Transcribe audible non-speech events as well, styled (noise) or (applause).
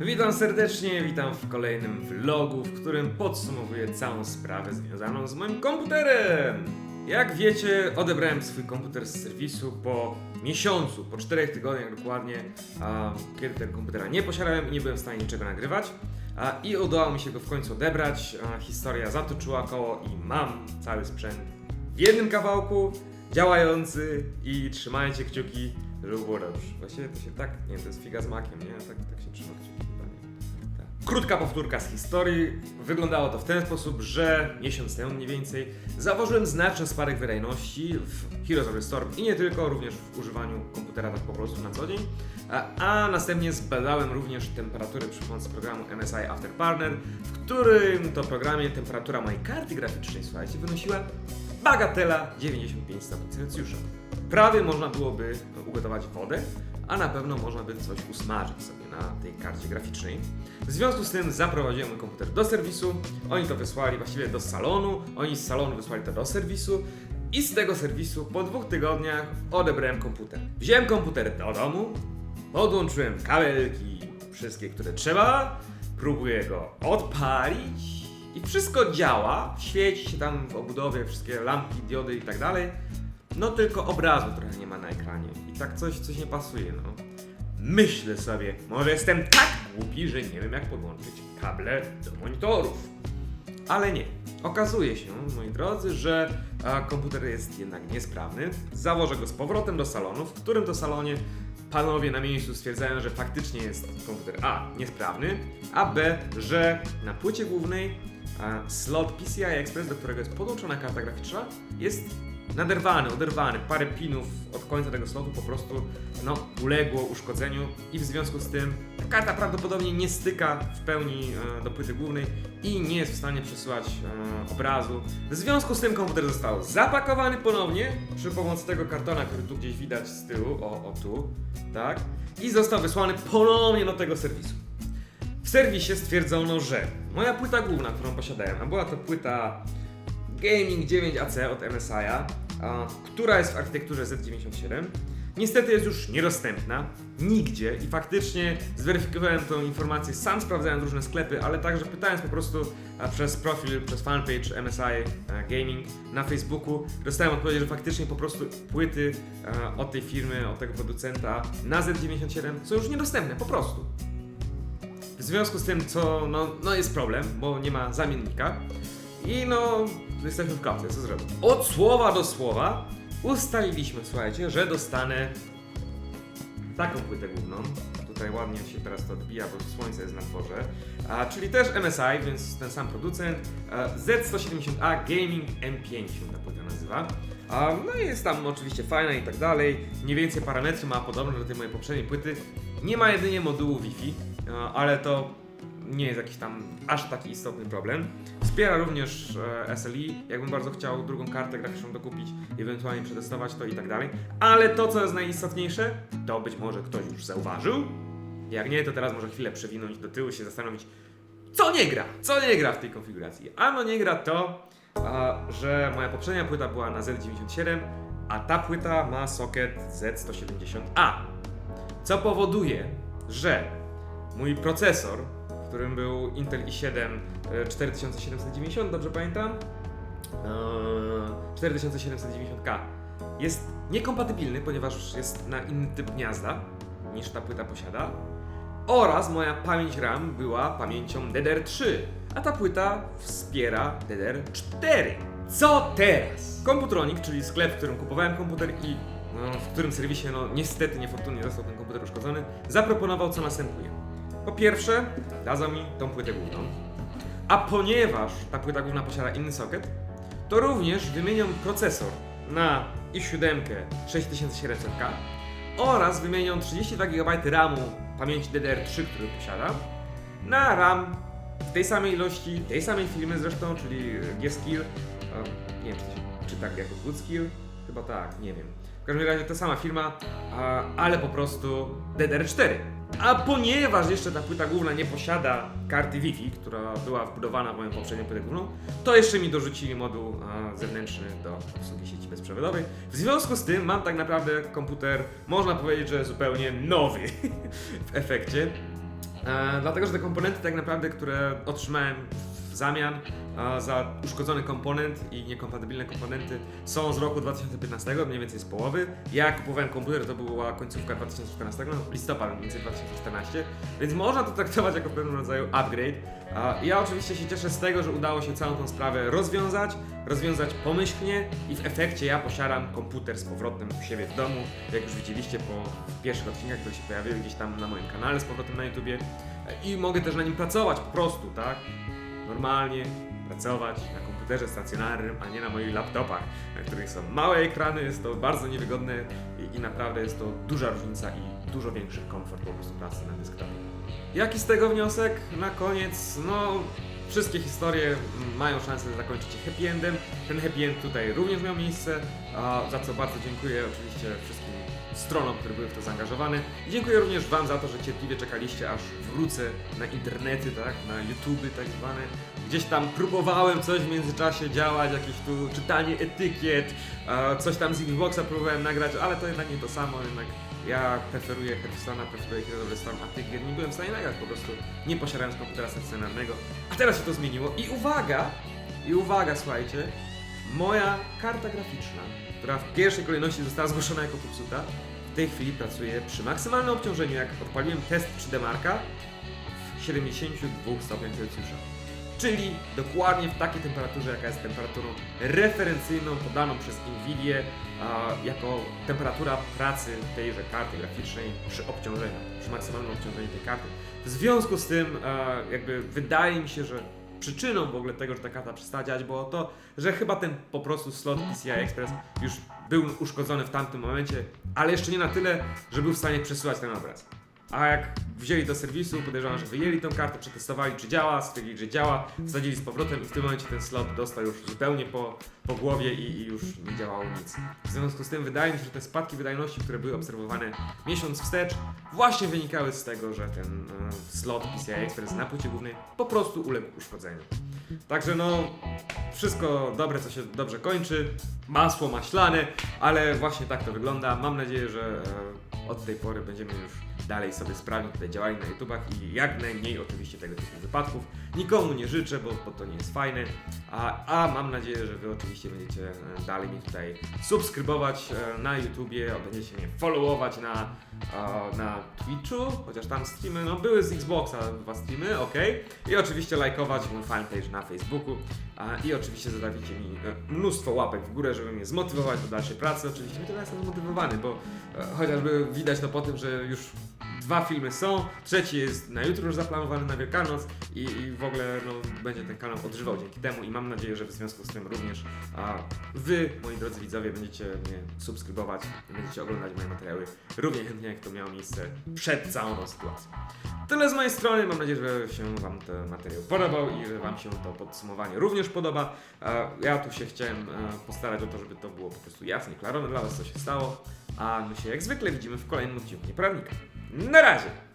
Witam serdecznie, witam w kolejnym vlogu, w którym podsumowuję całą sprawę związaną z moim komputerem. Jak wiecie, odebrałem swój komputer z serwisu po miesiącu, po czterech tygodniach dokładnie, a, kiedy tego komputera nie posiadałem i nie byłem w stanie niczego nagrywać. A, I udało mi się go w końcu odebrać. A, historia zatoczyła koło i mam cały sprzęt w jednym kawałku, działający i trzymajcie kciuki, żeby było dobrze. Właściwie to się tak, nie, to jest figa z makiem, nie? Tak, tak się trzyma kciuki. Krótka powtórka z historii. Wyglądało to w ten sposób, że miesiąc temu mniej więcej założyłem znaczny spadek wydajności w Heroes of the Storm i nie tylko, również w używaniu komputera tak po prostu na co dzień. A, a następnie zbadałem również temperatury przy pomocy programu MSI Afterburner, w którym to programie temperatura mojej karty graficznej, słuchajcie, wynosiła bagatela 95 stopni Celsjusza. Prawie można byłoby ugotować wodę, a na pewno można by coś usmażyć sobie na tej karcie graficznej. W związku z tym zaprowadziłem mój komputer do serwisu, oni to wysłali właściwie do salonu, oni z salonu wysłali to do serwisu i z tego serwisu po dwóch tygodniach odebrałem komputer. Wziąłem komputer do domu, podłączyłem kabelki, wszystkie, które trzeba, próbuję go odpalić i wszystko działa, świeci się tam w obudowie, wszystkie lampki, diody i tak dalej. No tylko obrazu trochę nie ma na ekranie i tak coś, coś nie pasuje, no. Myślę sobie, może jestem tak głupi, że nie wiem jak podłączyć kable do monitorów. Ale nie. Okazuje się, moi drodzy, że a, komputer jest jednak niesprawny. Założę go z powrotem do salonu, w którym to salonie panowie na miejscu stwierdzają, że faktycznie jest komputer A niesprawny, a B, że na płycie głównej slot PCI Express, do którego jest podłączona karta graficzna, jest naderwany, oderwany. Parę pinów od końca tego slotu po prostu no, uległo uszkodzeniu i w związku z tym ta karta prawdopodobnie nie styka w pełni e, do płyty głównej i nie jest w stanie przesyłać e, obrazu. W związku z tym komputer został zapakowany ponownie przy pomocy tego kartona, który tu gdzieś widać z tyłu, o, o tu, tak? I został wysłany ponownie do tego serwisu. Serwisie stwierdzono, że moja płyta główna, którą posiadałem, a była to płyta Gaming 9AC od MSI'a, która jest w architekturze Z97, niestety jest już niedostępna nigdzie i faktycznie zweryfikowałem tą informację sam sprawdzając różne sklepy, ale także pytając po prostu przez profil, przez fanpage MSI Gaming na Facebooku, dostałem odpowiedź, że faktycznie po prostu płyty od tej firmy, od tego producenta na Z97 są już niedostępne, po prostu. W związku z tym, co no, no jest problem, bo nie ma zamiennika i no jesteśmy w kapce, co zrobić? Od słowa do słowa ustaliliśmy, słuchajcie, że dostanę taką płytę główną. Tutaj ładnie się teraz to odbija, bo słońce jest na dworze. A, czyli też MSI, więc ten sam producent. A, Z170A Gaming M5 się ta płyta nazywa. A, no i jest tam oczywiście fajna i tak dalej. Mniej więcej parametry ma podobne do tej mojej poprzedniej płyty. Nie ma jedynie modułu Wi-Fi, ale to nie jest jakiś tam aż taki istotny problem. Wspiera również e, SLI, jakbym bardzo chciał drugą kartę graficzną dokupić, ewentualnie przetestować to i tak dalej. Ale to, co jest najistotniejsze, to być może ktoś już zauważył. Jak nie, to teraz może chwilę przewinąć do tyłu się zastanowić, co nie gra, co nie gra w tej konfiguracji. Ano nie gra to, że moja poprzednia płyta była na Z97, a ta płyta ma socket Z170A. Co powoduje, że mój procesor, w którym był Intel i7 e, 4790, dobrze pamiętam? Eee, 4790K jest niekompatybilny, ponieważ jest na inny typ gniazda niż ta płyta posiada. Oraz moja pamięć RAM była pamięcią DDR3, a ta płyta wspiera DDR4. Co teraz? Komputronik, czyli sklep, w którym kupowałem komputer i no, w którym serwisie, no niestety, niefortunnie został ten komputer uszkodzony, zaproponował co następuje. Po pierwsze, dadzą mi tą płytę główną, a ponieważ ta płyta główna posiada inny socket, to również wymienią procesor na i7 6700K oraz wymienią 32 GB RAMu pamięci DDR3, który posiada, na RAM w tej samej ilości, tej samej firmy zresztą, czyli G-Skill, e, nie wiem czy, czy tak jako Good Skill, chyba tak, nie wiem. W każdym razie ta sama firma, ale po prostu DDR4. A ponieważ jeszcze ta płyta główna nie posiada karty Wi-Fi, która była wbudowana w moją poprzednią płytę główną, to jeszcze mi dorzucili moduł a, zewnętrzny do obsługi sieci bezprzewodowej. W związku z tym mam tak naprawdę komputer, można powiedzieć, że zupełnie nowy (laughs) w efekcie. E, dlatego, że te komponenty tak naprawdę, które otrzymałem w zamian za uszkodzony komponent i niekompatybilne komponenty są z roku 2015, mniej więcej z połowy. Ja kupowałem komputer, to była końcówka 2014, no listopad mniej więcej 2014, więc można to traktować jako pewnego rodzaju upgrade. Ja oczywiście się cieszę z tego, że udało się całą tą sprawę rozwiązać, rozwiązać pomyślnie i w efekcie ja posiadam komputer z powrotem u siebie w domu, jak już widzieliście po pierwszych odcinkach, które się pojawiły gdzieś tam na moim kanale z powrotem na YouTubie i mogę też na nim pracować po prostu, tak? Normalnie pracować na komputerze stacjonarnym, a nie na moich laptopach, na których są małe ekrany, jest to bardzo niewygodne i, i naprawdę jest to duża różnica i dużo większy komfort po prostu pracy na desktopie. Jaki z tego wniosek? Na koniec, no wszystkie historie mm, mają szansę zakończyć się happy endem. Ten happy end tutaj również miał miejsce, za co bardzo dziękuję oczywiście wszystkim stronom, które były w to zaangażowane. I dziękuję również Wam za to, że cierpliwie czekaliście, aż wrócę na internety, tak, na YouTube tak zwane. Gdzieś tam próbowałem coś w międzyczasie działać, jakieś tu czytanie etykiet, e, coś tam z Xboxa próbowałem nagrać, ale to jednak nie to samo, jednak ja preferuję Hearthstone'a, preferuję Heroes Storm, a tych gier nie byłem w stanie nagrać po prostu, nie posiadając komputera stacjonarnego. A teraz się to zmieniło i uwaga, i uwaga, słuchajcie, moja karta graficzna, która w pierwszej kolejności została zgłoszona jako popsuta, w tej chwili pracuje przy maksymalnym obciążeniu, jak odpaliłem test 3D Marka, w 72 stopniach Celsjusza. Czyli dokładnie w takiej temperaturze, jaka jest temperaturą referencyjną podaną przez Nvidia jako temperatura pracy tejże karty graficznej przy obciążeniu, przy maksymalnym obciążeniu tej karty. W związku z tym, jakby wydaje mi się, że przyczyną w ogóle tego, że ta karta przestała działać było to, że chyba ten po prostu slot PCI Express już był uszkodzony w tamtym momencie, ale jeszcze nie na tyle, że był w stanie przesyłać ten obraz. A jak wzięli do serwisu, podejrzewam, że wyjęli tą kartę, przetestowali czy działa, stwierdzili, że działa, wsadzili z powrotem i w tym momencie ten slot dostał już zupełnie po, po głowie i, i już nie działało nic. W związku z tym wydaje mi się, że te spadki wydajności, które były obserwowane miesiąc wstecz, właśnie wynikały z tego, że ten e, slot PCI Express na płycie głównej po prostu uległ uszkodzeniu. Także no, wszystko dobre, co się dobrze kończy, masło maślane, ale właśnie tak to wygląda. Mam nadzieję, że e, od tej pory będziemy już dalej sobie sprawnie tutaj działali na YouTubach i jak najmniej oczywiście tego typu wypadków. Nikomu nie życzę, bo, bo to nie jest fajne, a, a mam nadzieję, że Wy oczywiście będziecie e, dalej mnie tutaj subskrybować e, na YouTubie, będziecie mnie followować na, na Twitchu, chociaż tam streamy, no były z Xboxa dwa streamy, ok. I oczywiście lajkować mój fanpage na Facebooku i oczywiście zostawicie mi e, mnóstwo łapek w górę, żeby mnie zmotywować do dalszej pracy. Oczywiście ja jestem zmotywowany, bo chociażby widać to po tym, że już dwa filmy są, trzeci jest na jutro już zaplanowany na Wielkanoc i, i w ogóle no, będzie ten kanał odżywał dzięki temu i mam nadzieję, że w związku z tym również a, Wy, moi drodzy widzowie, będziecie mnie subskrybować, będziecie oglądać moje materiały równie chętnie jak to miało miejsce przed całą tą sytuacją. Tyle z mojej strony, mam nadzieję, że się Wam ten materiał podobał i że Wam się to podsumowanie również podoba. E, Ja tu się chciałem e, postarać o to, żeby to było po prostu jasne i klarowne dla Was, co się stało, a my się jak zwykle widzimy w kolejnym odcinku Nieprawnika. Na razie!